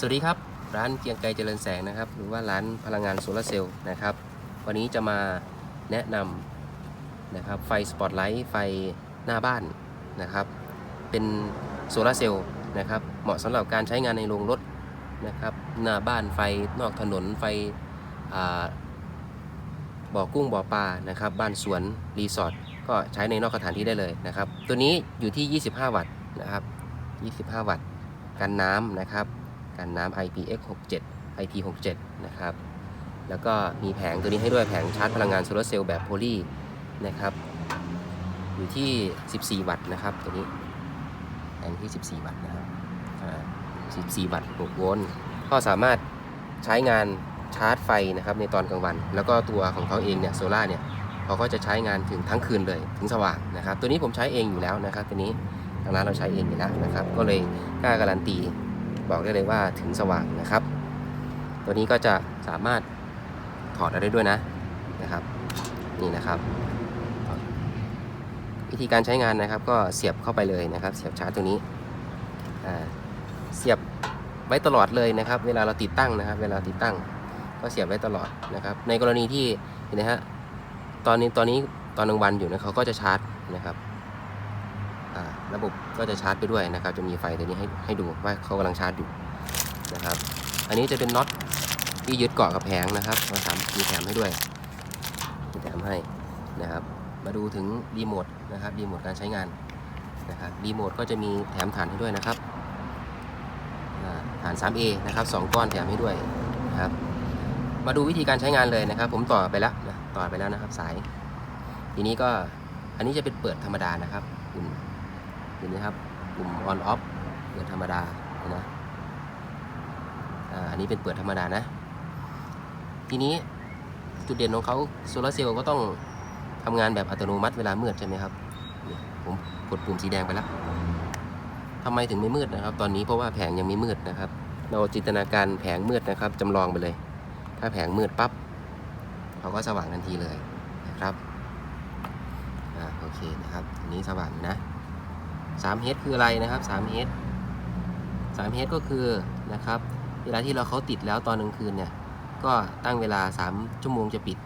สวัสดีครับ ร้านเกียงไกรเจริญแสงนะครับ หรือว่าร้านพลังงานโซลาร์เซลล์นะครับ วันนี้จะมาแนะนำนะครับไฟสปอตไลท์ไฟหน้าบ้านนะครับ เป็นโซลาร์เซลล์นะครับ เหมาะสำหรับการใช้งานในโรงรถนะครับ หน้าบ้านไฟนอกถนนไฟบ่อกุ้งบ่อปลานะครับ บ้านสวนรีสอร์ทก็ใช้ในนอกสถานที่ได้เลยนะครับ ตัวนี้อยู่ที่ 25 วัตต์นะครับ 25 วัตต์ กันน้ำนะครับ กันน้ำ IPX 67 IP 67 นะครับ แล้วก็มีแผงตัวนี้ให้ด้วยแผงชาร์จพลังงานโซลาร์เซลล์แบบโพลีนะครับ อยู่ที่ 14 วัตต์นะครับตัวนี้แผงที่ 14 วัตต์นะครับ14 วัตต์ 6 โวลต์ ก็สามารถใช้งานชาร์จไฟนะครับในตอนกลางวัน แล้วก็ตัวของเขาเองเนี่ยโซล่าเนี่ยเขาก็จะใช้งานถึงทั้งคืนเลยถึงสว่างนะครับ ตัวนี้ผมใช้เองอยู่แล้วนะครับ ตัวนี้ทางร้านเราใช้เองอยู่แล้วนะครับ ก็เลยกล้าการันตี บอกได้เลยว่าถึงสว่างนะครับ ตัวนี้ก็จะสามารถถอดได้ด้วยนะนะครับ นี่นะครับวิธีการใช้งานนะครับ ก็เสียบเข้าไปเลยนะครับ เสียบชาร์จตัวนี้เสียบไว้ตลอดเลยนะครับ เวลาเราติดตั้งนะครับ เวลาติดตั้ง ก็เสียบไว้ตลอดนะครับ ในกรณีที่เห็นไหมฮะตอนนี้ตอนนี้ตอนกลางวันอยู่นะเขาก็จะชาร์จนะครับ ระบบก็จะชาร์จไปด้วยนะครับ จะมีไฟตัวนี้ให้ให้ดูว่าเขากำลังชาร์จอยู่นะครับ อันนี้จะเป็นน็อตที่ยึดเกาะกับแผงนะครับมาถามมีแถมให้ด้วยมีแถมให้นะครับ มาดูถึงรีโมทนะครับรีโมทการใช้งานนะครับรีโมทก็จะมีแถมฐานให้ด้วยนะครับฐาน 3A นะครับสองก้อนแถมให้ด้วยนะครับ มาดูวิธีการใช้งานเลยนะครับ ผมต่อไปแล้วนะต่อไปแล้วนะครับสาย ทีนี้ก็อันนี้จะเป็นเปิดธรรมดานะครับปุ่ม เห็นไหมครับปุ่ม on off เปิดธรรมดานะอันนี้เป็นเปิดธรรมดานะ ทีนี้จุดเด่นของเขาโซลาร์เซลล์ก็ต้องทำงานแบบอัตโนมัติเวลามืดใช่ไหมครับผมกดปุ่มสีแดงไปแล้วทำไมถึงไม่มืดนะครับ ตอนนี้เพราะว่าแผงยังไม่มืดนะครับ เราจินตนาการแผงมืดนะครับจำลองไปเลย ถ้าแผงมืดปั๊บเขาก็สว่างทันทีเลยนะครับอ่าโอเคนะครับอันนี้สว่างนะ 3 h คืออะไรนะครับ3 h 3 h ก็คือนะครับเวลาที่เราเขาติดแล้วตอนกลางคืนเนี่ยก็ตั้งเวลา 3 ชั่วโมงจะปิด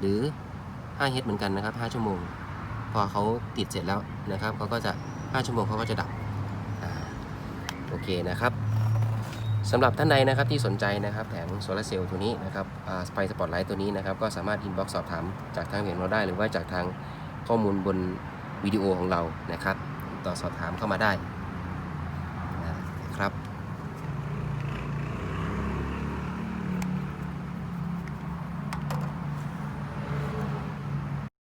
หรือ5 h เหมือนกันนะครับ 5 ชั่วโมง พอเขาติดเสร็จแล้วนะครับเขาก็จะ 5 ชั่วโมงเขาก็จะดับอโอเคนะครับสำหรับท่านใดนะครับที่สนใจนะครับแผงโซลาร์เซลล์ตัวนี้นะครับสไปสปอตไลท์ตัวนี้นะครับก็สามารถอินบ็อกซ์สอบถามจากทางเพจเราได้ หรือว่าจากทางข้อมูลบนวิดีโอของเรานะครับ ติดต่อสอบถามเข้ามาได้